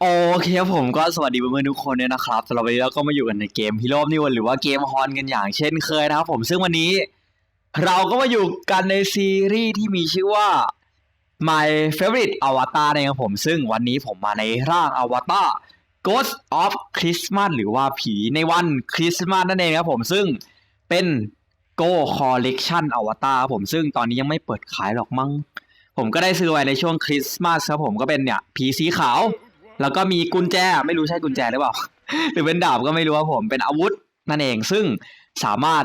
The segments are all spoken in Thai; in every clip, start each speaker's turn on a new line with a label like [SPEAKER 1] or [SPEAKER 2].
[SPEAKER 1] โอเคครับผมก็สวัสดีเพื่อนๆทุกคนด้วยนะครับสำหรับวันนี้เราก็มาอยู่กันในเกมฮิโร่นิวันหรือว่าเกมฮอนกันอย่างเช่นเคยนะครับผมซึ่งวันนี้เราก็มาอยู่กันในซีรีส์ที่มีชื่อว่า My Favorite Avatar นะครับผม ซึ่งวันนี้ผมมาในร่างอวตาร Ghost of Christmas หรือว่าผีในวันคริสต์มาสนั่นเองครับผมซึ่งเป็น Go Collection อวตารครับผมซึ่งตอนนี้ยังไม่เปิดขายหรอกมั้งผมก็ได้ซื้อไว้ในช่วงคริสต์มาสครับผมก็เป็นเนี่ยผีสีขาว แล้วก็มีกุญแจไม่รู้ใช่กุญแจหรือเปล่า หรือเป็นดาบก็ไม่รู้ครับผมเป็นอาวุธนั่นเองซึ่งสามารถ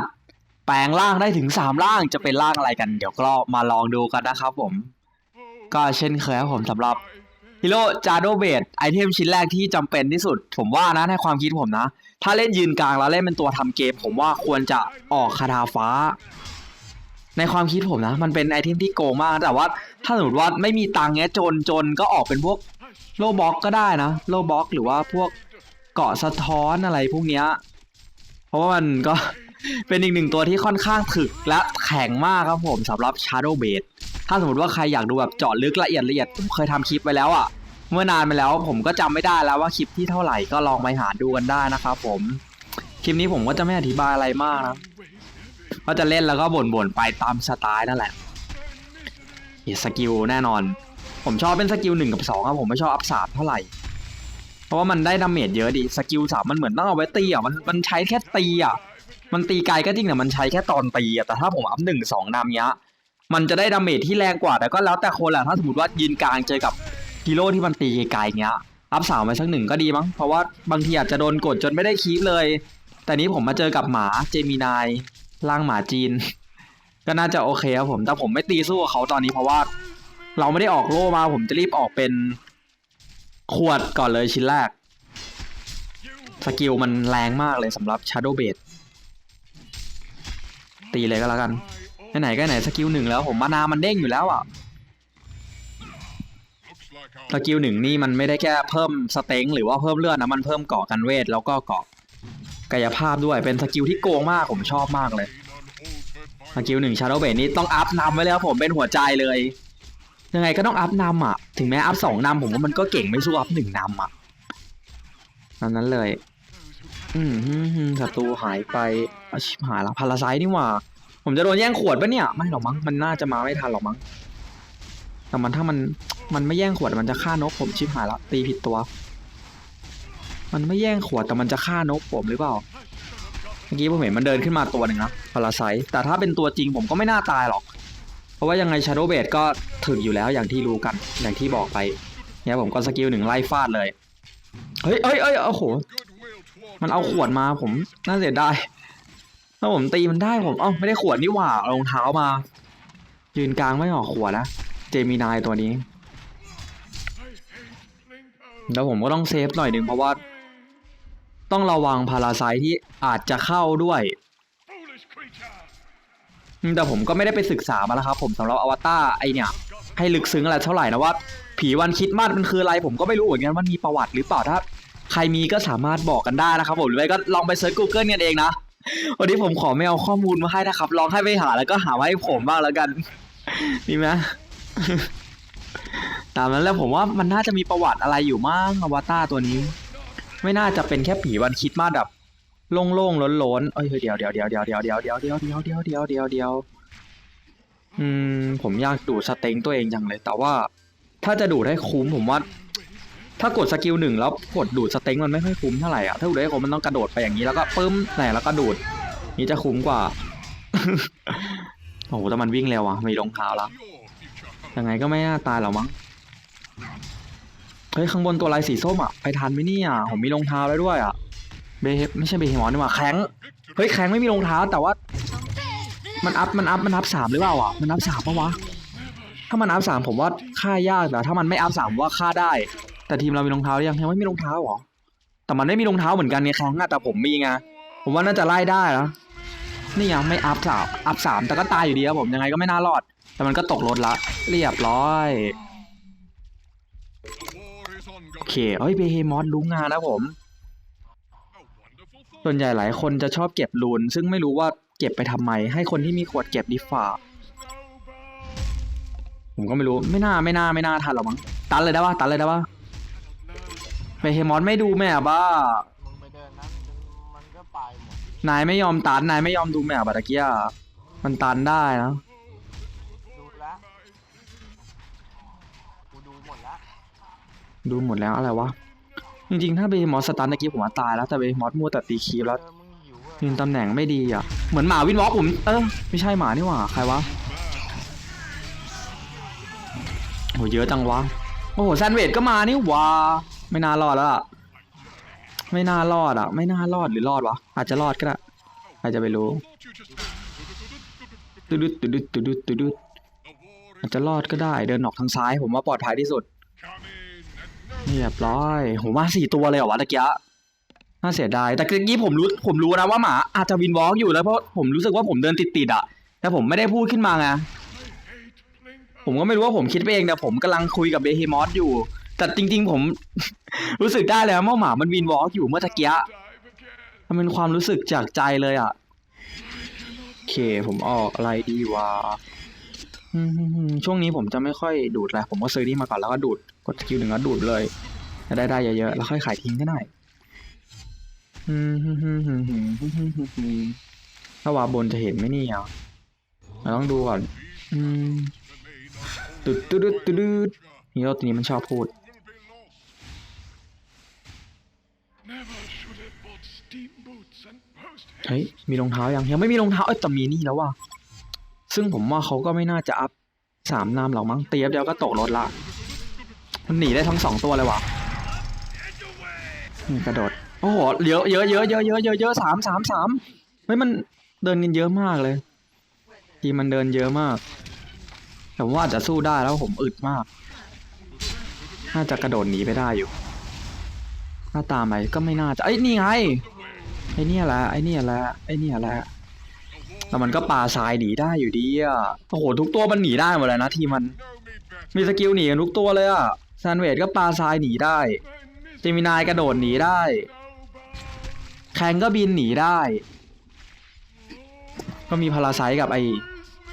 [SPEAKER 1] แปลงร่างได้ถึงสามร่างจะเป็นร่างอะไรกัน เดี๋ยวก็มาลองดูกันนะครับผม ก็เช่นเคยครับผมสำหรับฮิโร่จาโดเบดไอเทมชิ้นแรกที่จำเป็นที่สุด ผมว่านะในความคิดผมนะ ถ้าเล่นยืนกลางแล้วเล่นเป็นตัวทำเกม ผมว่าควรจะออกคาถาฟ้า ในความคิดผมนะ มันเป็นไอเทมที่โกงมาก แต่ว่าถ้าสมมติว่าไม่มีตังค์เงี้ยจนจนก็ออกเป็นพวก โลบ็อกก็ได้นะ โลบ็อกหรือว่าพวกเกาะสะท้อนอะไรพวกเนี้ยเพราะว่ามันก็ เป็นอีกหนึ่งตัวที่ค่อนข้างถึกและแข็งมากครับผมสำหรับ Shadow b a s ถ้าสมมติว่าใครอยากดูแบบเจาะลึกละเอียดละเอียดผมเคยทำคลิปไปแล้วอะ่ะ เมื่อนานมาแล้วผมก็จำไม่ได้แล้วว่าคลิปที่เท่าไหร่ก็ลองไปหาดูกันได้นะครับผมคลิปนี้ผมก็จะไม่อธิบายอะไรมากนะก็จะเล่นแล้วก็บ่นๆไปตามสไตล์นั่นแหละอีสกิลแน่นอน ผมชอบเป็นสกิลหนึ่งกับสองครับผมไม่ชอบอัพสามเท่าไหร่ เพราะว่ามันได้ดาเมจเยอะดีสกิลสามมันเหมือนต้องเอาไว้ตีอะมันมันใช้แค่ตีอะมันตีไกลก็จริงแต่มันใช้แค่ตอนตีอะแต่ถ้าผมอัพหนึ่งสองนำเนี้ยมันจะได้ดาเมจที่แรงกว่าแต่ก็แล้วแต่คนแหละถ้าสมมติว่ายืนกลางเจอกับฮีโร่ที่มันตีไกลเงี้ยอัพสามไปสักหนึ่งก็ดีมั้งเพราะว่าบางทีอาจจะโดนกดจนไม่ได้คีปเลย แต่นี้ผมมาเจอกับหมาเจมินายร่างหมาจีน ก็น่าจะโอเคครับผมแต่ผมไม่ตีสู้กับเขาตอนนี้เพราะว่า เราไม่ได้ออกโล่มา ผมจะรีบออกเป็นขวดก่อนเลยชิ้นแรก สกิลมันแรงมากเลยสำหรับ Shadow b a s ตีเลยก็แล้วกันไหนๆก็ไหนสกิลหนึ่งแล้วผมมานามันเด้งอยู่แล้วอะสกิลหนึ่งนี่มันไม่ได้แค่เพิ่มสเต็งหรือว่าเพิ่มเลือดนะมันเพิ่มเกาะกันเวทแล้วก็เกาะกายภาพด้วยเป็นสกิลที่โกงมากผมชอบมากเลยสกิลหนึ่งชาร์โดเบดนี่ต้องอัพนำไว้เลยครับผมเป็นหัวใจเลย ยังไงก็ต้องอัพนำอะ ถึงแม้อัพสองนำผมว่ามันก็เก่งไม่สู้อัพหนึ่งนำอะนั้นนั้นเลย อืมฮึ่มฮึ่มศัตรูหายไปอาชิบหายละพาราไซนี่หว่า ผมจะโดนแย่งขวดปะเนี่ย ไม่หรอกมั้ง มันน่าจะมาไม่ทันหรอกมั้ง แต่มันถ้ามัน มันไม่แย่งขวดมันจะฆ่านกผมชิบหายละ ตีผิดตัว มันไม่แย่งขวดแต่มันจะฆ่านกผมหรือเปล่า เมื่อกี้ผมเห็นมันเดินขึ้นมาตัวหนึ่งนะพาราไซแต่ถ้าเป็นตัวจริงผมก็ไม่น่าตายหรอก เพราะว่ายังไงชาโดเบดก็ถึกอยู่แล้วอย่างที่รู้กันอย่างที่บอกไปเนี่ยผมก็สกิลหนึ่งไล่ฟาดเลย เฮ้ยเอ้ยเอ้ยโอ้โห มันเอาขวดมาผมน่าเสียดายถ้าผมตีมันได้ผมเอ้าไม่ได้ขวดนี่หว่าเอารองเท้ามา ยืนกลางไม่ออกขวดนะเจมินายตัวนี้ แล้วผมก็ต้องเซฟหน่อยหนึ่งเพราะว่า ต้องระวังพาราไซต์ที่อาจจะเข้าด้วย แต่ผมก็ไม่ได้ไปศึกษามาแล้วครับ ผมสำหรับอวตารไอเนี่ย ให้ลึกซึ้งอะไรเท่าไหร่นะว่า ผีวันคิดมาสมันคืออะไร ผมก็ไม่รู้เหมือนกันว่ามีประวัติหรือเปล่าถ้า ใครมีก็สามารถบอกกันได้นะครับ ผมหรือไม่ก็ลองไปเซิร์ช Google กันเองนะวันนี้ผมขอไม่เอาข้อมูลมาให้นะครับลองให้ไปหาแล้วก็หาให้ผมบ้างแล้วกันดีไหมตามนั้นแล้วผมว่ามันน่าจะมีประวัติอะไรอยู่มั้งอวตารตัวนี้ ไม่น่าจะเป็นแค่ผีวันคิดมาสแบบ โล่งๆล้นๆเอ้ยเดี๋ยวเดี๋ยวเดี๋ยวเดี๋ยวเดี๋ยวเดี๋ยวเดี๋ยวเดี๋ยวเดี๋ยวเดี๋ยวเดี๋ยวเดี๋ยวเดี๋ยวอืมผมอยากดูดสเต็งตัวเองจังเลย แต่ว่า ถ้าจะดูดให้คุ้มผมว่า ถ้ากดสกิลหนึ่งแล้วกดดูดสเต็งมันไม่ค่อยคุ้มเท่าไหร่อะถ้าดูดให้คุ้มมันต้องกระโดดไปอย่างนี้แล้วก็ปึ้มไหนแล้วก็ดูด นี่จะคุ้มกว่าโอ้โหแต่มันวิ่งเร็วอะมีรองเท้าแล้วยังไงก็ไม่น่าตายหรอมั้งเฮ้ยข้างบนตัวลายสีส้มอะไปทันไหมเนี่ยผมมีรองเท้าแล้วด้วยอะ เบเฮไม่ใช่เบเฮมอนนี่หว่าแข็งเฮ้ยแข็งไม่มีรองเท้าแต่ว่า มันอัพมันอัพมันอัพสามหรือเปล่าอะมันอัพสามปะวะถ้ามันอัพสามผมว่าฆ่ายากแต่ถ้ามันไม่อัพสามว่าฆ่าได้ แต่ทีมเรามีรองเท้าหรือยังยังไม่มีรองเท้าหรอแต่มันไม่มีรองเท้าเหมือนกันเนี่ยแข็งอะแต่ผมมีไงผมว่าน่าจะไล่ได้แล้วนี่ยังไม่อัพสามอัพสามแต่ก็ตายอยู่ดีครับผมยังไงก็ไม่น่ารอด แต่มันก็ตกรถละเรียบร้อยโอเคเฮ้ยเบเฮมอสรู้งานนะผม ส่วนใหญ่หลายคนจะชอบเก็บรูน ซึ่งไม่รู้ว่าเก็บไปทำไม ให้คนที่มีขวดเก็บดีฝ่า ผมก็ไม่รู้ไม่น่าไม่น่าไม่น่าทันหรอกมั้งตันเลยได้ปะตันเลยได้ปะเบเฮมอนไม่ดูแมปบ้า
[SPEAKER 2] มึงไปเดินนั้นมันก็ไปหมด
[SPEAKER 1] นายไม่ยอมตันนายไม่ยอมดูแมปอะตะเกียมันตันได้นะ
[SPEAKER 2] ดูแล้วกูดูหมดแล้ว
[SPEAKER 1] ดูหมดแล้วอะไรวะ จริงๆ ถ้าเบมอสสตันตะกี้ผมว่าตายแล้วแต่เบมอสมัวแต่ตีคีบแล้ว
[SPEAKER 2] ยื
[SPEAKER 1] นตำแหน่งไม่ดีอะ เหมือนหมาวินวอล์กผม เออไม่ใช่หมานี่หว่า ใครวะโหเยอะจังวะ โอ้โหแซนเวดก็มานี่หว่า ไม่น่ารอดแล้วอะไม่น่ารอดอะ ไม่น่ารอดหรือรอดวะ อาจจะรอดก็ได้ใครจะไปรู้ตุดุดตุดุดตุดุดตุดุดอาจจะรอดก็ได้ เดินออกทางซ้ายผมว่าปลอดภัยที่สุด เรียบร้อยโหมาสี่ตัวเลยเหรอวะตะกี้น่าเสียดาย แต่เมื่อกี้ผมรู้ผมรู้นะว่าหมาอาจจะวินวอล์กอยู่แล้วเพราะผมรู้สึกว่าผมเดินติดๆอะ แต่ผมไม่ได้พูดขึ้นมาไง ผมก็ไม่รู้ว่าผมคิดไปเองแต่ผมกำลังคุยกับเบเฮมอสอยู่ แต่จริง ๆ ผม รู้สึกได้แล้วว่าหมามันวินวอล์กอยู่เมื่อตะกี้มันเป็นความรู้สึกจากใจเลยอะโอเคผมออกอะไรดีวะ ช่วงนี้ผมจะไม่ค่อยดูดแหละผมก็ซื้อนี่มาก่อนแล้วก็ดูดกดคิวหนึ่งแล้วดูดเลยได้ได้เยอะๆแล้วค่อยขายทิ้งก็ได้อืมๆๆๆๆๆถ้าวาบนจะเห็นไหมเนี่ยเราต้องดูก่อนอืมตึดตึดตึดตึดฮีโร่ตัวนี้มันชอบพูด เฮ้ยมีรองเท้ายังยังไม่มีรองเท้าเอ้ยแต่มีนี่แล้วว่ะ ซึ่งผมว่าเขาก็ไม่น่าจะอัพสามนามหรอกมั้งเตียบเดียวก็ตกรถละ มันหนีได้ทั้งสองตัวเลยวะกระโดด โอ้โห เยอะเยอะเยอะเยอะเยอะเยอะเยอะสามสามสามเฮ้ยมันเดินกันเยอะมากเลย ทีมมันเดินเยอะมาก แต่ผมว่าอาจจะสู้ได้แล้วผมอึดมาก น่าจะกระโดดหนีไปได้อยู่ถ้าตามไปก็ไม่น่าจะเอ้นี่ไงไอ้นี่แหละไอ้นี่แหละไอ้นี่แหละ แต่มันก็ปาทรายหนีได้อยู่ดีอะโอ้โหทุกตัวมันหนีได้หมดเลยนะทีมมัน มีสกิลหนีกันทุกตัวเลยอะแซนเวดก็ปาทรายหนีได้เจมินายกระโดดหนีได้ แคงก็บินหนีได้ ก็มีพาราไซกับไอ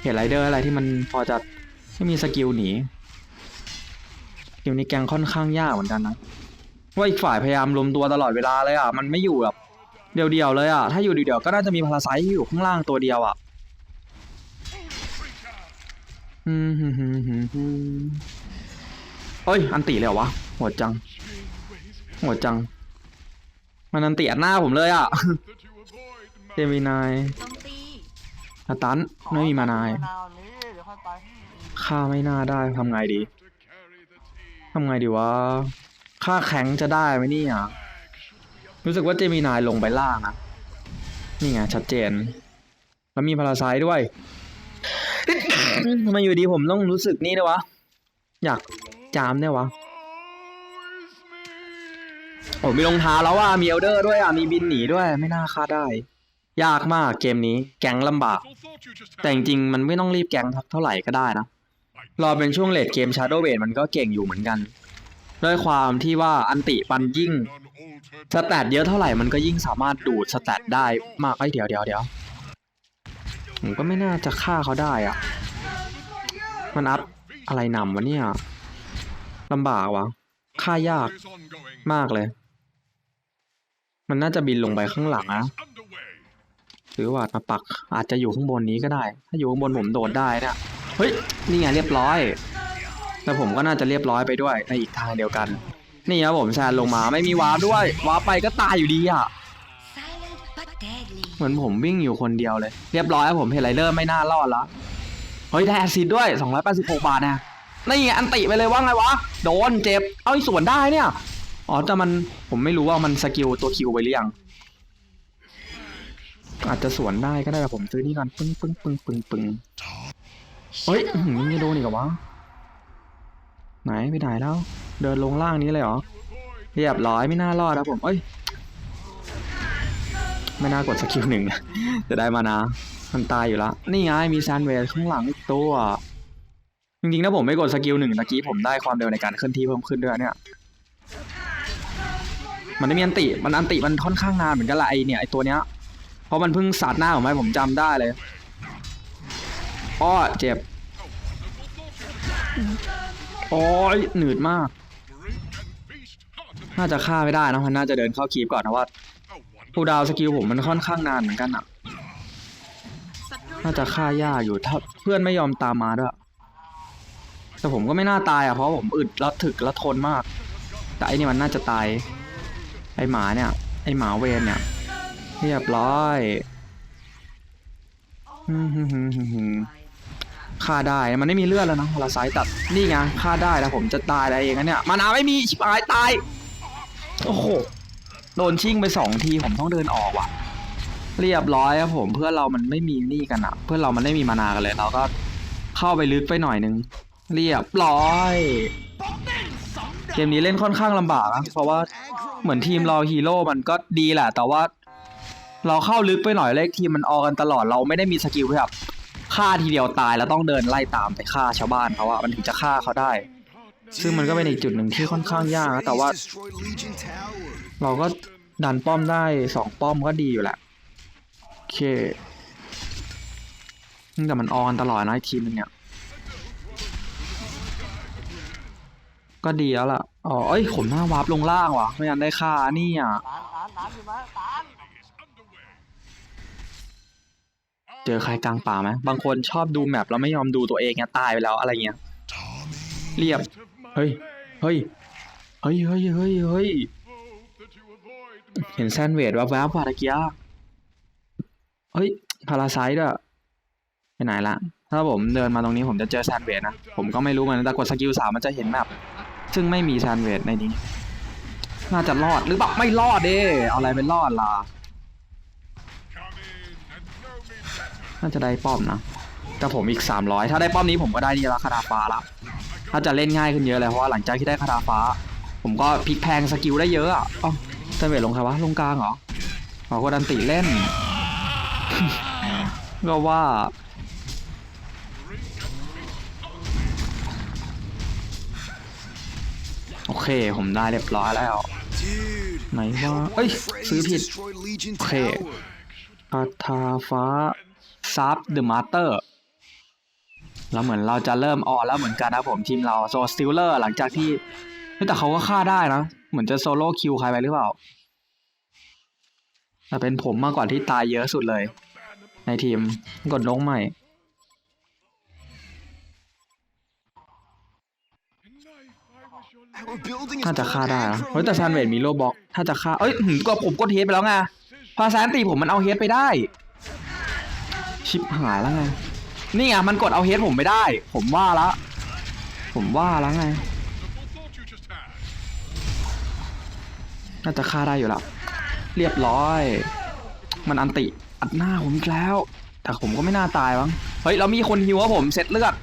[SPEAKER 1] เฮดไรเดอร์อะไรที่มันพอจะไม่มีสกิลหนีสกิลนี้แกงค่อนข้างยากเหมือนกันนะว่าอีกฝ่ายพยายามรวมตัวตลอดเวลาเลยอะมันไม่อยู่แบบ เดียวๆเลยอะ ถ้าอยู่เดียวๆก็น่าจะมีพาราไซต์อยู่ข้างล่างตัวเดียวอะอืมฮึมฮึมฮึมฮึมเอ้ย อันติเลยวะโหดจังโหดจัง มันอันติอัดหน้าผมเลยอะเจมินายอาตันไม่มีมานาย
[SPEAKER 2] มานาวนี้เดี๋ยวค่อยไป
[SPEAKER 1] ฆ่าไม่น่าได้ทำไงดีทำไงดีวะฆ่าแข็งจะได้ไหมนี่ย รู้สึกว่าเจมินายลงไปล่างนะนี่ไงชัดเจน แล้วมีพาราไซต์ด้วยทำไมอยู่ดีผมต้องรู้สึกนี่ด้วยวะ อยากจามเนี่ยวะ
[SPEAKER 3] Oh, it's me.
[SPEAKER 1] ผมมีรองเท้าแล้วว่ามีเอลเดอร์ด้วยอะมีบินหนีด้วยไม่น่าฆ่าได้ ยากมากเกมนี้ แกงลำบาก แต่จริงๆมันไม่ต้องรีบแก๊งเท่าไหร่ก็ได้นะรอเป็นช่วงเลดเกม Shadow w a d มันก็เก่งอยู่เหมือนกัน ด้วยความที่ว่าอันติปันยิ่ง สแตทเยอะเท่าไหร่มันก็ยิ่งสามารถดูดสแตทได้มากไอ้เดี๋ยวเดี๋ยวเดี๋ยวผมก็ไม่น่าจะฆ่าเขาได้อะมันอัพอะไรนำวะเนี่ยลำบากวะฆ่ายากมากเลย มันน่าจะบินลงไปข้างหลังนะหรือว่ามาปักอาจจะอยู่ข้างบนนี้ก็ได้ ถ้าอยู่ข้างบนผมโดดได้นะเฮ้ยนี่ไงเรียบร้อย แต่ผมก็น่าจะเรียบร้อยไปด้วยในอีกทางเดียวกัน นี่ครับผมแซนลงมาไม่มีวาร์ปด้วยวาร์ปไปก็ตายอยู่ดีอะ
[SPEAKER 4] silent but deadly
[SPEAKER 1] เหมือนผมวิ่งอยู่คนเดียวเลย เรียบร้อยครับผมเฮดไรเดอร์ไม่น่ารอดละเฮ้ยได้แอซซิดด้วย 286 บาทนะนี่ไงอันติไปเลยว่าไงวะ โดนเจ็บ เอ้ยสวนได้เนี่ย อ๋อแต่มันผมไม่รู้ว่ามันสกิลตัวคิวไปหรือยังอาจจะสวนได้ก็ได้แต่ผมซื้อนี่ก่อนปึ้งปึ้งปึ้งปึ้งปึ้งเฮ้ยอื้อหือยังจะโดนอีกเหรอวะ ไหนไปไหนแล้ว เดินลงล่างนี้เลยเหรอ เรียบร้อยไม่น่ารอดครับผม เอ้ย ไม่น่ากดสกิลหนึ่ง จะได้มานะ มันตายอยู่แล้วนี่ไงมีแซนเวย์ข้างหลังอีกตัว จริงๆถ้าผมไม่กดสกิลหนึ่งตะกี้ผมได้ความเร็วในการเคลื่อนที่เพิ่มขึ้นด้วยเนี่ย มันไม่มีอันติ มันอันติมันค่อนข้างนานเหมือนกันละไอเนี่ยไอตัวเนี้ย เพราะมันเพิ่งสาดหน้าผมไปผมจำได้เลยอ้อเจ็บ โอ้ยหนืดมาก น่าจะฆ่าไม่ได้นะมันน่าจะเดินเข้าคีบก่อนนะว่า
[SPEAKER 3] A
[SPEAKER 1] คูลดาวสกิลผมมันค่อนข้างนานเหมือนกันอะ น่าจะฆ่ายากอยู่ถ้าเพื่อนไม่ยอมตามมาด้วย แต่ผมก็ไม่น่าตายอะเพราะผมอึดแล้วถึกแล้วทนมาก แต่ไอ้นี่มันน่าจะตาย ไอ้หมาเนี่ย ไอ้หมาเวนเนี่ย เรียบร้อย ฆ่าได้มันไม่มีเลือดแล้วนะเวลาซ้ายตัดนี่ไงฆ่าได้แล้วผมจะตายอะไรเองนะเนี่ยมานาไม่มีชิบหายตายโอ้โหโดนชิ่งไปสองทีผมต้องเดินออกว่ะ เรียบร้อยครับผมเพื่อเรามันไม่มีนี่กันอะเพื่อเรามันไม่มีมานากันเลย เราก็เข้าไปลึกไปหน่อยนึงเรียบร้อย เกมนี้เล่นค่อนข้างลำบากนะเพราะว่าเหมือนทีมเราฮีโร่มันก็ดีแหละแต่ว่า เราเข้าลึกไปหน่อยเลขทีมมันออกกันตลอดเราไม่ได้มีสกิลแบบ ฆ่าทีเดียวตายแล้วต้องเดินไล่ตามไปฆ่าชาวบ้านเขาอะมันถึงจะฆ่าเขาได้ ซึ่งมันก็เป็นอีกจุดหนึ่งที่ค่อนข้างยากนะแต่ว่า เราก็ดันป้อมได้สองป้อมก็ดีอยู่แหละโอเคแต่มันออนตลอดนะทีมนึงเนี่ยก็ดีแล้วล่ะ อ๋อ เอ้ย ผมหน้าวาร์ปลงล่างว่ะ ไม่งั้นได้ค่านี่อะ เจอใครกลางป่าไหมบางคนชอบดูแมปแล้วไม่ยอมดูตัวเองเนี่ยตายไปแล้วอะไรเงี้ยเรียบเฮ้ยเฮ้ยเฮ้ยเฮ้ยเฮ้ยเฮ้ยเห็นแซนเวดว่าแวบว่าตะกียเฮ้ยพาราไซด์ด้วยไปไหนละถ้าผมเดินมาตรงนี้ผมจะเจอแซนเวดนะผมก็ไม่รู้เหมือนกันแต่กดสกิลสามมันจะเห็นแบบซึ่งไม่มีแซนเวดในนี้น่าจะรอดหรือเปล่าไม่รอดเด้เอาอะไรเป็นรอดล่ะ น่าจะได้ป้อมนะแต่ผมอีก 300 ถ้าได้ป้อมนี้ผมก็ได้นี่ละคาราฟ้าละถ้าจะเล่นง่ายขึ้นเยอะเลยเพราะว่าหลังจากที่ได้คาราฟ้า ผมก็พลิกแพงสกิลได้เยอะอะอ๋อแซเวดลงใครวะลงกลางเหรออ๋อก็ดันติเล่นก็ว่าโอเค ผมได้เรียบร้อยแล้ว ไหนว่าเอ้ย ซื้อผิด โอเคคาทาฟ้า ซับเดอะมาสเตอร์แล้วเหมือนเราจะเริ่มออนแล้วเหมือนกันนะผมทีมเราโซสติลเลอร์หลังจากที่เฮ้ยแต่เขาก็ฆ่าได้นะ เหมือนจะโซโล่คิวใครไปหรือเปล่าแต่เป็นผมมากกว่าที่ตายเยอะสุดเลย ในทีมกดลงใหม่
[SPEAKER 3] In life, I was your
[SPEAKER 1] น่าจะฆ่าได้นะเฮ้ยแต่แซนเวดมีโลบ็อก ถ้าจะฆ่า เอ้ยหืมก็ผมกดเฮดไปแล้วไงพาแซนตีผมมันเอาเฮดไปได้ ชิปหายแล้วไง นี่ไงมันกดเอาเฮดผมไม่ได้ ผมว่าละ ผมว่าแล้วไง น่าจะฆ่าได้อยู่แล้ว เรียบร้อย มันอันติ อัดหน้าผมอีกแล้ว แต่ผมก็ไม่น่าตายมั้ง เฮ้ย เรามีคนฮิวว่าผมเซ็ตเลือด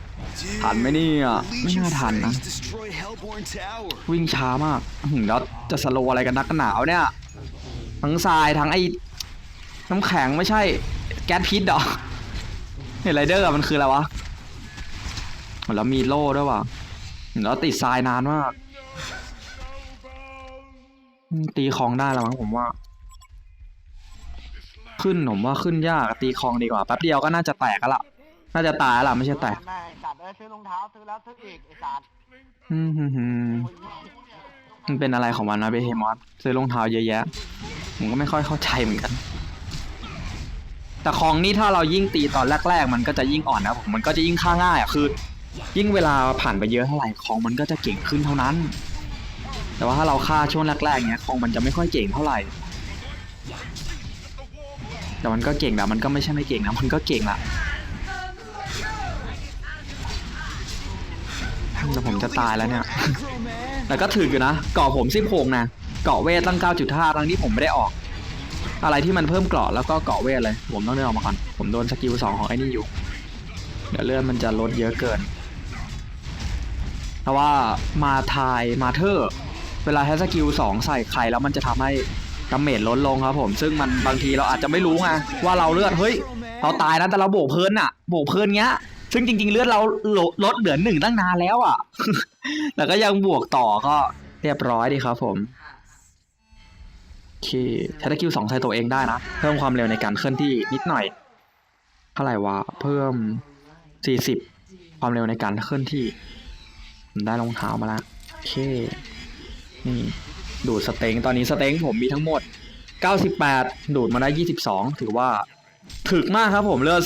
[SPEAKER 1] ทันไหมเนี่ยไม่น่าทันนะ วิ่งช้ามากหือแล้วจะสโลอะไรกันนักหนาวเนี่ย ทั้งทรายทั้งไอ้น้ำแข็งไม่ใช่ แก๊สพิษเหรอ เห็นไรเดอร์อะมันคืออะไรวะแล้วมีโล่ด้วยว่ะแล้วติดทรายนานมากอืมตีคลองได้แล้วมั้งผมว่า ขึ้นผมว่าขึ้นยากตีคลองดีกว่าแป๊บเดียวก็น่าจะแตกแล้วล่ะ น่าจะตายแล้วล่ะไม่ใช่แตก
[SPEAKER 2] แม่ไอ้สัตว์เอ้ยซื้อรองเท้าซื้อแล้วซื้ออีกไอ้สัตว์
[SPEAKER 1] อืมฮึมฮึมมันเป็นอะไรของมันนะเบเฮมอสซื้อรองเท้าเยอะแยะผมก็ไม่ค่อยเข้าใจเหมือนกัน แต่ของนี่ถ้าเรายิ่งตีตอนแรก ๆ มันก็จะยิ่งอ่อนนะผมมันก็จะยิ่งฆ่าง่ายอะคือ ยิ่งเวลาผ่านไปเยอะเท่าไหร่ของมันก็จะเก่งขึ้นเท่านั้น แต่ว่าถ้าเราฆ่าช่วงแรกๆเนี้ยของมันจะไม่ค่อยเก่งเท่าไหร่แต่มันก็เก่งแต่มันก็ไม่ใช่ไม่เก่งนะมันก็เก่งละแต่ผมจะตายแล้วเนี่ยแต่ก็ถืออยู่นะเกาะผมสิบหกนะเกาะเวทตั้งเก้าจุดห้าทั้งที่ผมไม่ได้ออก อะไรที่มันเพิ่มเกราะแล้วก็เกาะเวทเลย ผมต้องเดินออกมาก่อน ผมโดนสกิลสองของไอ้นี่อยู่ เดี๋ยวเลือนมันจะลดเยอะเกินเพราะว่ามาทายมาเธอร์เวลาใช้สกิลสองใส่ใครแล้วมันจะทำให้ดาเมจลดลงครับผม ซึ่งมันบางทีเราอาจจะไม่รู้ไงว่าเราเลือดเฮ้ยเราตายนะแต่เราโบกเพลินอะโบกเพลินเงี้ย ซึ่งจริง ๆ เลือดเราลดลดเหลือหนึ่งตั้งนานแล้วอะแต่ก็ยังบวกต่อก็เรียบร้อยดีครับผม เคใช้สกิลสองใส่ตัวเองได้นะ เพิ่มความเร็วในการเคลื่อนที่นิดหน่อยเท่าไหร่วะเพิ่มสี่สิบความเร็วในการเคลื่อนที่ได้รองเท้ามาแล้วโอเคนี่ดูดสเต็งตอนนี้สเต็งผมมีทั้งหมด 98 ดูดมาได้ 22 ถือว่าถึกมากครับผมเลือด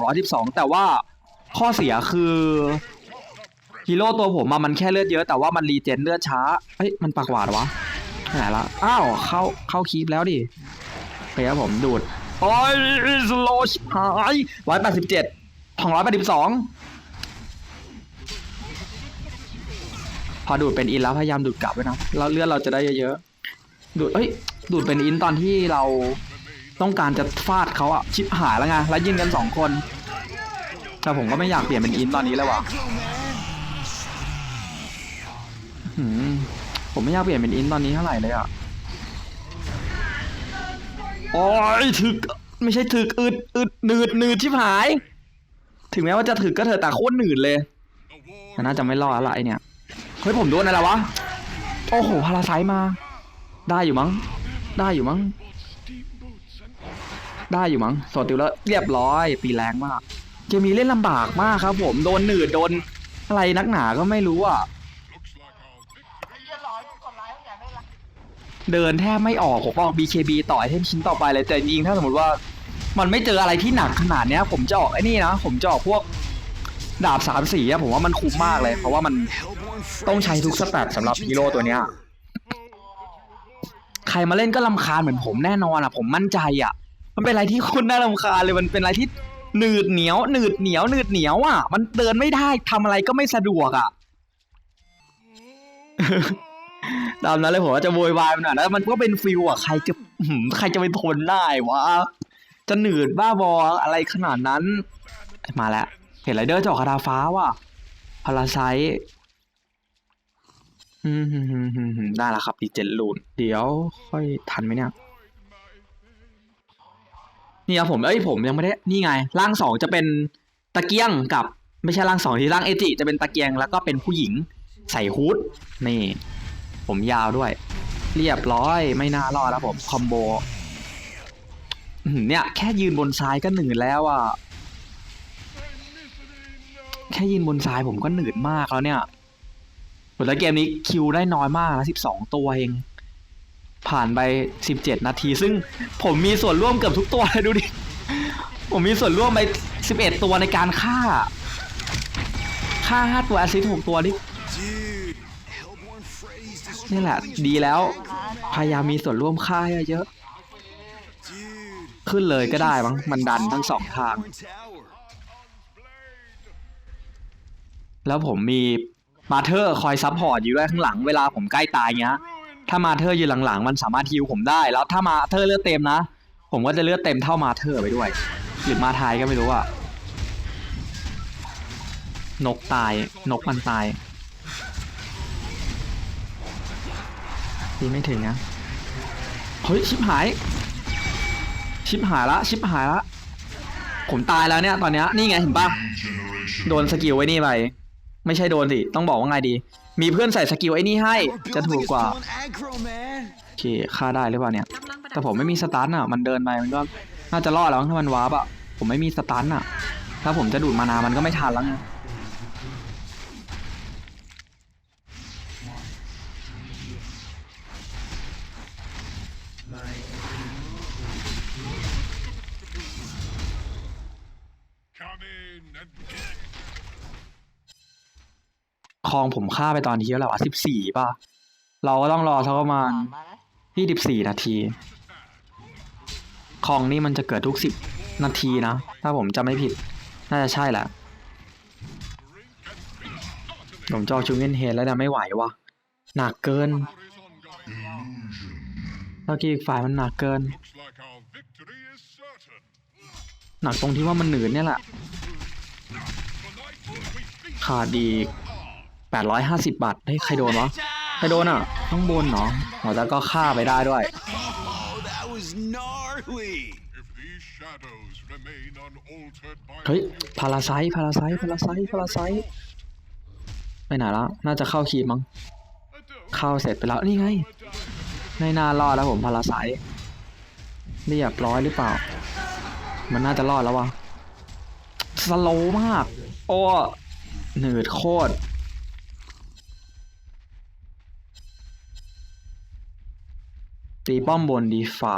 [SPEAKER 1] 2,212 แต่ว่าข้อเสียคือฮีโร่ตัวผมมันแค่เลือดเยอะแต่ว่ามันรีเจนเลือดช้าเอ้ยมันปากหวาดวะ ไปไหนละอ้าว เข้า เข้าคีปแล้วดิโอเคครับผม ดูด โอ้ยสโลชิบหายร้อยแปดสิบเจ็ดของร้อยแปดสิบสองพอดูดเป็นอินแล้วพยายามดูดกลับไว้นะแล้วเลือดเราจะได้เยอะๆ ดูดเอ้ย ดูดเป็นอินตอนที่เราต้องการจะฟาดเขาอะชิบหายแล้วไง แล้วยิงกันสองคน แต่ผมก็ไม่อยากเปลี่ยนเป็นอินตอนนี้เลยว่ะหืม ผมไม่อยากเปลี่ยนเป็นอินตอนนี้เท่าไหร่เลยอะโอ้ยถึกไม่ใช่ถึกอึดอึดหนืดหนืดชิบหาย ถึงแม้ว่าจะถึกก็เถอะแต่โคตรหนืดเลยน่าจะไม่รอดละไอเนี่ยเฮ้ยผมโดนอะไรวะโอ้โหพาราไซมา ได้อยู่มั้ง ได้อยู่มั้ง ได้อยู่มั้งโซติวแล้วเรียบร้อยตีแรงมากเกมนี้เล่นลำบากมากครับ ผมโดนหนืดโดนอะไรนักหนาก็ไม่รู้อะ
[SPEAKER 3] looks like our victory
[SPEAKER 2] ไอ้เหี้ยหลอยกูกดไลค์ตั้งแต่ไม่ไลค์
[SPEAKER 1] เดินแทบไม่ออกผมออก BKB ต่อไอเทมชิ้นต่อไปเลยแต่จริงๆถ้าสมมติว่ามันไม่เจออะไรที่หนักขนาดเนี้ย ผมจะออกไอ้นี่นะ ผมจะออกพวกดาบสามสีอะผมว่ามันคุ้มมากเลย เพราะว่ามันต้องใช้ทุกสแตทสำหรับฮีโร่ตัวเนี้ยใครมาเล่นก็ลำคาญเหมือนผมแน่นอนอะผมมั่นใจอะมันเป็นอะไรที่คนน่าลำคาญเลยมันเป็นอะไรที่หนืดเหนียวหนืดเหนียวหนืดเหนียวอะมันเดินไม่ได้ทำอะไรก็ไม่สะดวกอะ ตามนั้นเลยผมว่าจะโวยวายมันหน่อยแล้วมันก็เป็นฟิลอะใครจะหือใครจะไปทนได้วะ จะหนืดบ้าบออะไรขนาดนั้น มาแล้ว เห็นไรเดอร์เจาะคาถาฟ้าว่ะพาราไซต์ฮึมฮึมฮึมฮึมได้แล้วครับดีเจนลูนเดี๋ยวค่อยทันไหมเนี่ยนี่ครับผมเอ้ยผมยังไม่ได้นี่ไงร่างสองจะเป็นตะเกียงกับ ไม่ใช่ร่างสองที่ร่างเอจิจะเป็นตะเกียงแล้วก็เป็นผู้หญิงใส่ฮูดนี่ ผมยาวด้วย เรียบร้อยไม่น่ารอดแล้วผมคอมโบเนี่ยแค่ยืนบนซ้ายก็หนืดแล้วอะแค่ยืนบนซ้ายผมก็หนืดมากแล้วเนี่ยโหแต่เกมนี้คิวได้น้อยมากนะสิบสองตัวเอง ผ่านไปสิบเจ็ดนาที ซึ่งผมมีส่วนร่วมเกือบทุกตัวเลยดูดิ ผมมีส่วนร่วมไปสิบเอ็ดตัวในการฆ่า ฆ่าห้าตัวแอซิสหกตัวนี่ นี่แหละ ดีแล้ว พยายามมีส่วนร่วมฆ่าเยอะ ขึ้นเลยก็ได้มั้งมันดันทั้งสองทาง แล้วผมมีมาเธอร์คอยซัพพอร์ตอยู่ด้วยข้างหลังเวลาผมใกล้ตายเงี้ย ถ้ามาเธอร์ยืนหลังๆ มันสามารถฮิวผมได้ แล้วถ้ามาเธอร์เลือดเต็มนะ ผมก็จะเลือดเต็มเท่ามาเธอร์ไปด้วย หรือมาทายก็ไม่รู้อะนกตาย นกมันตาย ดีไม่ถึงนะเฮ้ย ชิบหาย ชิบหายละ ชิบหายละ ผมตายแล้วเนี่ย ตอนเนี้ยนี่ไงเห็นปะโดนสกิลไว้นี่ไป ไม่ใช่โดนสิ ต้องบอกว่าไงดี มีเพื่อนใส่สกิลไอ้นี่ให้ จะถูกกว่าโอเคฆ่าได้หรือเปล่าเนี่ย แต่ผมไม่มีสตันอะ มันเดินไปมันก็น่าจะรอดแล้วถ้ามันวาร์ปอะ ผมไม่มีสตันอะ ถ้าผมจะดูดมานา มันก็ไม่ทันแล้วไง คลองผมฆ่าไปตอนที่เท่าไหร่วะสิบสี่ป่ะ เราก็ต้องรอสักประมาณ
[SPEAKER 2] ผ่านมาไหม
[SPEAKER 1] ยี่สิบสี่นาทีคลองนี่มันจะเกิดทุกสิบนาทีนะ ถ้าผมจำไม่ผิด น่าจะใช่แหละ ผมจองชูเงินเฮดแล้วนะไม่ไหววะหนักเกิน
[SPEAKER 3] is ongoing.
[SPEAKER 1] เมื่อกี้อีกฝ่ายมันหนักเกิน
[SPEAKER 3] Looks like our victory is certain.
[SPEAKER 1] หนักตรงที่ว่ามันหนืดเนี่ยแหละ
[SPEAKER 3] Tonight we feast
[SPEAKER 1] ขาดอีก แปดร้อยห้าสิบบาทเฮ้ยใครโดนวะใครโดนอะข้างบนเนาะหัวแล้วก็ฆ่าไปได้ด้วย เฮ้ย พาราไซต์พาราไซต์พาราไซต์พาราไซต์ไปไหนล้วน่าจะเข้าคีบมั้ง เข้าเสร็จไปแล้ว นี่ไง ในนารอดแล้วผมพาราไซต์เรียบร้อยหรือเปล่า มันน่าจะรอดแล้ววะสโลมาก โอ้หนืดโคตร ตีป้อมบนดีฝ่า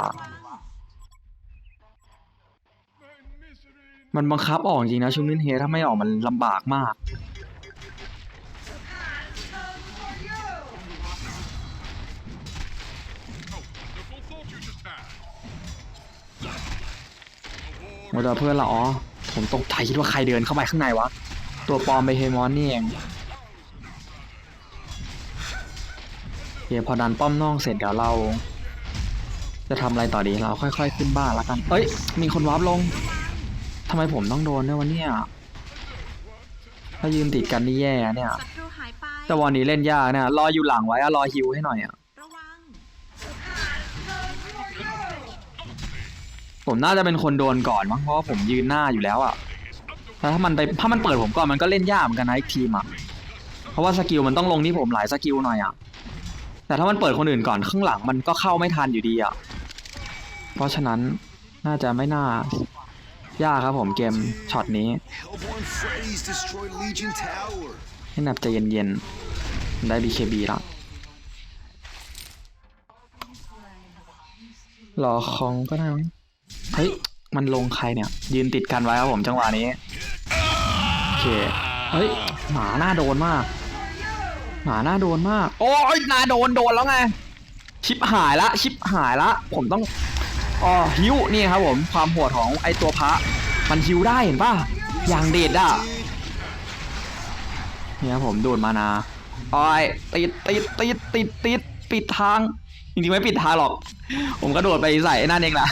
[SPEAKER 1] มันบังคับออกจริงนะชุมนินเฮถ้าไม่ออกมันลำบากมาก
[SPEAKER 3] Wonderful thought you just had.
[SPEAKER 1] โมเดลเพื่อนละอ๋อ ผมตกใจคิดว่าใครเดินเข้าไปข้างในวะ ตัวปลอมไปเฮมอนนี่เองเดี๋ยวพอดันป้อมน่อกเสร็จเดี๋ยวเรา จะทำอะไรต่อดีเราค่อยๆ ขึ้นบ้านแล้วกัน เอ้ย มีคนวาร์ปลงทำไมผมต้องโดนด้วยวะเนี่ยถ้ายืนติดกันนี่แย่เนี่ย
[SPEAKER 4] ศัตรูหายไป
[SPEAKER 1] แต่วันนี้เล่นยากเนี่ยรออยู่หลังไว้อะรอฮิวให้หน่อยอะ
[SPEAKER 4] ระวัง
[SPEAKER 1] ผมน่าจะเป็นคนโดนก่อนมั้งเพราะว่าผมยืนหน้าอยู่แล้วอะแล้วถ้ามันไปถ้ามันเปิดผมก่อนมันก็เล่นยากเหมือนกันนะอีกทีมอะเพราะว่าสกิลมันต้องลงที่ผมหลายสกิลหน่อยอะแต่ถ้ามันเปิดคนอื่นก่อนข้างหลังมันก็เข้าไม่ทันอยู่ดีอะ เพราะฉะนั้นน่าจะไม่น่ายากครับผมเกมช็อตนี้ให้นับใจเย็นๆ ได้ BKB แล้วรอคองก็ได้มั้งเฮ้ย มันลงใครเนี่ย ยืนติดกันไว้ครับผมจังหวะนี้ โอเค เฮ้ย หมาหน้าโดนมาก หมาหน้าโดนมาก โอ้ยหน้าโดนโดนแล้วไง ชิปหายละ ชิปหายละ ผมต้อง อ๋อฮิวนี่ครับผมความโหดของไอตัวพระมันฮิวได้เห็นป่ะอย่างเด็ดอะเนี่ยผมดูดมานาโอ้ยติดติดติดติดติดปิดทางจริงๆไม่ปิดทางหรอก ผมก็โดดไปใส่นั่นเองนะ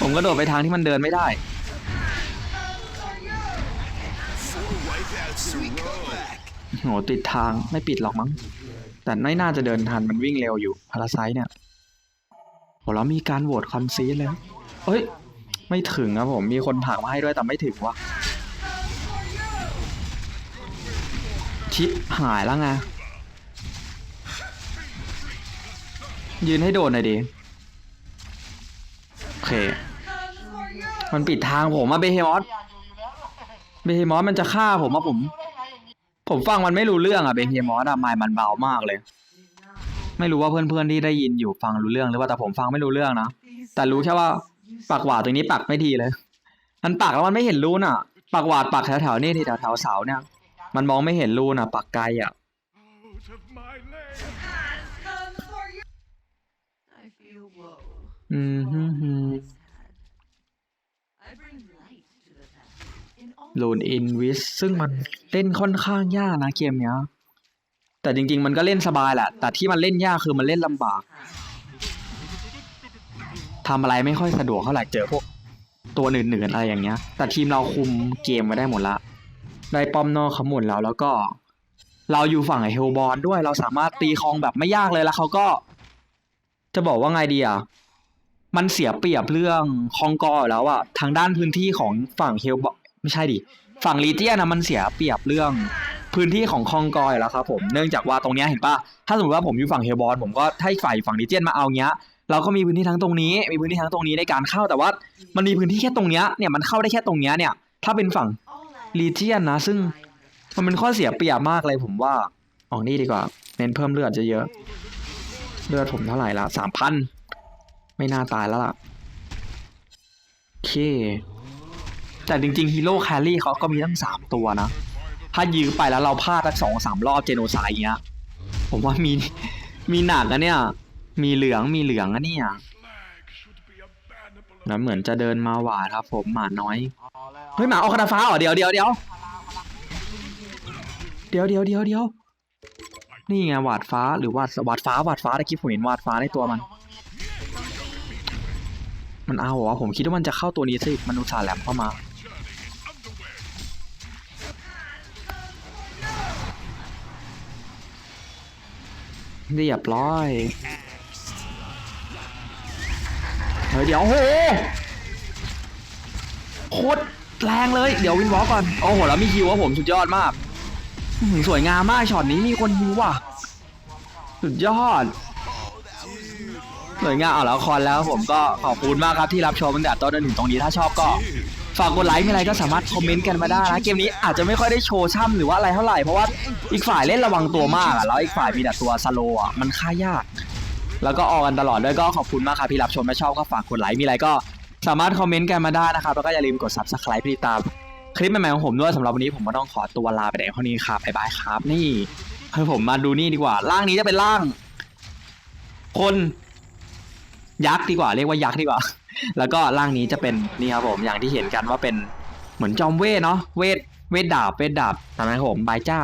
[SPEAKER 1] ผมก็โดดไปทางที่มันเดินไม่ได้โหติดทางไม่ปิดหรอกมั้ง แต่ไม่น่าจะเดินทันมันวิ่งเร็วอยู่พาราไซเนี่ย โหแล้วมีการโหวตคอนซีเลยเอ้ย ไม่ถึงครับผม มีคนผลักมาให้ด้วยแต่ไม่ถึงว่ะ ชิปหายแล้วไง ยืนให้โดนหน่อยดิ โอเค มันปิดทางผมอะเบเฮมอส เบเฮมอสมันจะฆ่าผมอะผม ผมฟังมันไม่รู้เรื่องอะเบเฮมอสอะไมมันเบามากเลย ไม่รู้ว่าเพื่อนๆที่ได้ยินอยู่ฟังรู้เรื่องหรือว่าแต่ผมฟังไม่รู้เรื่องนะแต่รู้แค่ว่าปากหวาดตรงนี้ปักไม่ดีเลย มันปักแล้วมันไม่เห็นรูนอะปากหวาดปักแถวๆนี่ที่แถวๆเสาเนี่ย มันมองไม่เห็นรูนอะปักไกลอะ
[SPEAKER 3] Out of my lane.
[SPEAKER 5] I feel woe.
[SPEAKER 1] อืมฮึฮึ
[SPEAKER 5] I bring light to the path. In all
[SPEAKER 1] ลูนอินวิสซึ่งมันเล่นค่อนข้างยากนะเกมเนี้ย แต่จริง ๆ มันก็เล่นสบายแหละ แต่ที่มันเล่นยากคือมันเล่นลำบากทำอะไรไม่ค่อยสะดวกเท่าไหร่เจอพวกตัวหนืดๆอะไรอย่างเงี้ย แต่ทีมเราคุมเกมไว้ได้หมดละ ได้ป้อมนอกเขาหมดแล้วแล้วก็ เราอยู่ฝั่งไอเฮลบอลด้วย เราสามารถตีคลองแบบไม่ยากเลยแล้วเขาก็ จะบอกว่าไงดีอะ มันเสียเปรียบเรื่องคองกออยู่แล้วอะทางด้านพื้นที่ของฝั่งเฮลบอลไม่ใช่ดิ ฝั่งลีเจียนะมันเสียเปรียบเรื่อง พื้นที่ของคองกอยแล้วครับผมเนื่องจากว่าตรงเนี้ยเห็นปะถ้าสมมติว่าผมอยู่ฝั่งเฮลบอลผมก็ถ้าฝ่ายฝั่งลีเจนมาเอาเงี้ยเราก็มีพื้นที่ทั้งตรงนี้ มีพื้นที่ทั้งตรงนี้ในการเข้าแต่ว่ามันมีพื้นที่แค่ตรงเนี้ยเนี่ยมันเข้าได้แค่ตรงเนี้ยเนี่ยถ้าเป็นฝั่งลีเจียนนะ ซึ่งมันเป็นข้อเสียเปรียบมากเลยผมว่าออกนี่ดีกว่า เน้นเพิ่มเลือดเยอะๆเลือดผมเท่าไหร่ละสามพันไม่น่าตายแล้วล่ะโอเค แต่จริงๆฮีโร่แคลรี่เขาก็มีตั้งสามตัวนะ ถ้ายื้อไปแล้วเราพลาดสักสองสามรอบเจโนไซด์อย่างเงี้ย ผมว่ามีมีหนักอะเนี่ย มีเหลืองมีเหลืองอะเนี่ยแล้วเหมือนจะเดินมาหวาดครับ ผมหมาน้อย
[SPEAKER 2] เฮ้
[SPEAKER 1] ยหมาออกคาราฟ้าเหรอเดี๋ยวเดี๋ยวเดี๋ยวเดี๋ยวเดี๋ยวเดี๋ยวเดี๋ยวนี่ไงหวาดฟ้าหรือวาดวาดฟ้าหวาดฟ้าตะกี้ผมเห็นวาดฟ้าในตัวมัน มันเอาเหรอผมคิดว่ามันจะเข้าตัวนี้สิมันอุตส่าห์แหลมเข้ามา เรียบร้อยเฮ้ยเดี๋ยวโอ้โหโคตรแรงเลย เดี๋ยววินวอลก่อน โอ้โห แล้วมีฮิวว่าผมสุดยอดมาก สวยงามมาก ช็อตนี้มีคนฮิวว่ะ สุดยอด สวยงามเอาแล้วคอนแล้วผมก็ขอบคุณมากครับที่รับชมตั้งแต่ต้นจนถึงตรงนี้ถ้าชอบก็ ฝากกดไลค์มีอะไรก็สามารถคอมเมนต์กันมาได้นะ เกมนี้อาจจะไม่ค่อยได้โชว์ช่ำหรือว่าอะไรเท่าไหร่ เพราะว่าอีกฝ่ายเล่นระวังตัวมากอะแล้วอีกฝ่ายมีแต่ตัวสโลว์อะมันฆ่ายาก แล้วก็ออกกันตลอดด้วยก็ขอบคุณมากครับที่รับชมและชอบก็ฝากกดไลค์มีอะไรก็สามารถคอมเมนต์กันมาได้นะครับแล้วก็อย่าลืมกด subscribe เพื่อติดตาม คลิปใหม่ๆของผมด้วยสำหรับวันนี้ผมก็ต้องขอตัวลาไปแต่เท่านี้ครับบ๊ายบายครับ นี่ให้ผมมาดูนี่ดีกว่าร่างนี้จะเป็นร่าง คน ยักษ์ดีกว่า เรียกว่ายักษ์ดีกว่า แล้วก็ร่างนี้จะเป็นนี่ครับผมอย่างที่เห็นกันว่าเป็นเหมือนจอมเวทเนาะเวทเวทดาบเวทดาบนะครับผมบายจ้า